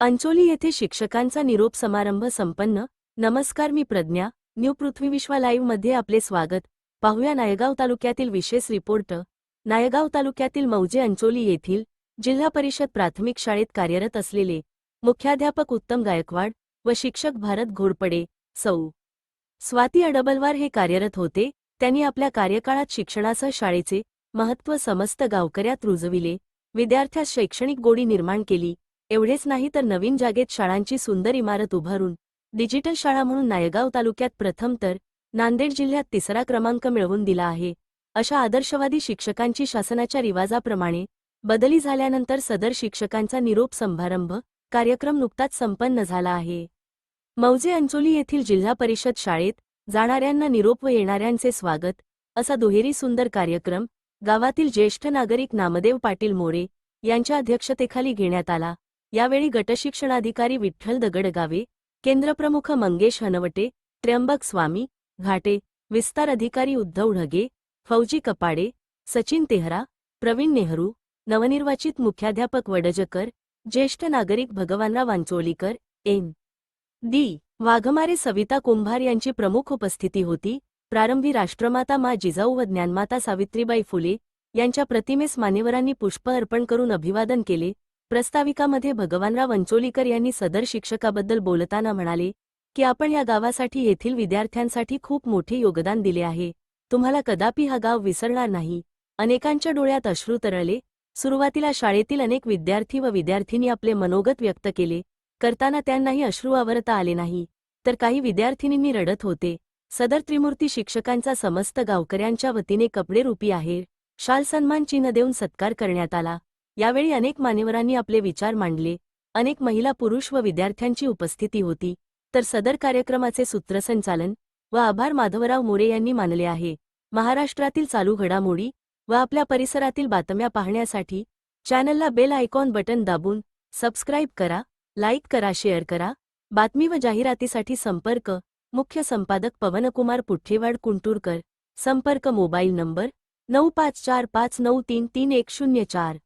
अंचोली येथे शिक्षकांचा निरोप समारंभ संपन्न. नमस्कार मी प्रज्ञा. न्यू पृथ्वी लाईव्हमध्ये आपले स्वागत. पाहूया नायगाव तालुक्यातील विशेष रिपोर्ट. नायगाव तालुक्यातील मौजे अंचोली येथील जिल्हा परिषद प्राथमिक शाळेत कार्यरत असलेले मुख्याध्यापक उत्तम गायकवाड व शिक्षक भारत घोरपडे सौ. स्वाती अडबलवार हे कार्यरत होते. त्यांनी आपल्या कार्यकाळात शिक्षणासह शाळेचे महत्त्व समस्त गावकऱ्यात रुजविले. विद्यार्थ्यास शैक्षणिक गोडी निर्माण केली. एवढेच नाही तर नवीन जागेत शाळांची सुंदर इमारत उभारून डिजिटल शाळा म्हणून नायगाव तालुक्यात प्रथम तर नांदेड जिल्ह्यात तिसरा क्रमांक मिळवून दिला आहे. अशा आदर्शवादी शिक्षकांची शासनाच्या रिवाजाप्रमाणे बदली झाल्यानंतर सदर शिक्षकांचा निरोप समारंभ कार्यक्रम नुकताच संपन्न झाला आहे. मौजे अंचोली येथील जिल्हा परिषद शाळेत जाणाऱ्यांना निरोप व येणाऱ्यांचे स्वागत असा दुहेरी सुंदर कार्यक्रम गावातील ज्येष्ठ नागरिक नामदेव पाटील मोरे यांच्या अध्यक्षतेखाली घेण्यात आला. यावेळी गटशिक्षणाधिकारी विठ्ठल दगडगावे केंद्रप्रमुख मंगेश हनवटे त्र्यंबक स्वामी घाटे विस्तार अधिकारी उद्धव ढगे फौजी कपाडे सचिन तेहरा प्रवीण नेहरू नवनिर्वाचित मुख्याध्यापक वडजकर ज्येष्ठ नागरिक भगवानराव वांचोलीकर एन. डी. वाघमारे सविता कुंभार यांची प्रमुख उपस्थिती होती. प्रारंभी राष्ट्रमाता मा जिजाऊ व ज्ञानमाता सावित्रीबाई फुले यांच्या प्रतिमेस मान्यवरांनी पुष्प अर्पण करून अभिवादन केले. प्रस्ताविकामध्ये भगवानराव अंचोलीकर यांनी सदर शिक्षकाबद्दल बोलताना म्हणाले की आपण या गावासाठी येथील विद्यार्थ्यांसाठी खूप मोठे योगदान दिले आहे. तुम्हाला कदापि हा गाव विसरणार नाही. अनेकांच्या डोळ्यात अश्रू तरळले. सुरुवातीला शाळेतील अनेक विद्यार्थी व विद्यार्थिनी आपले मनोगत व्यक्त केले. करताना त्यांनाही अश्रू आवरता आले नाही. तर काही विद्यार्थिनींनी रडत होते. सदर त्रिमूर्ती शिक्षकांचा समस्त गावकऱ्यांच्या वतीने कपडे रूपी आहे शाल सन्मान चिन्ह देऊन सत्कार करण्यात आला. यावेळी अनेक मान्यवरांनी आपले विचार मांडले. अनेक महिला पुरुष व विद्यार्थ्यांची उपस्थिती होती. तर सदर कार्यक्रमाचे सूत्रसंचालन व आभार माधवराव मोरे यांनी मानले आहे. महाराष्ट्रातील चालू घडामोडी व आपल्या परिसरातील बातम्या पाहण्यासाठी चॅनलला बेल आयकॉन बटन दाबून सबस्क्राईब करा लाईक करा शेअर करा. बातमी व जाहिरातीसाठी संपर्क मुख्य संपादक पवनकुमार पुठ्ठेवाड कुंटूरकर. संपर्क मोबाईल नंबर नऊ पाच चार पाच नऊ तीन तीन एक शून्य चार.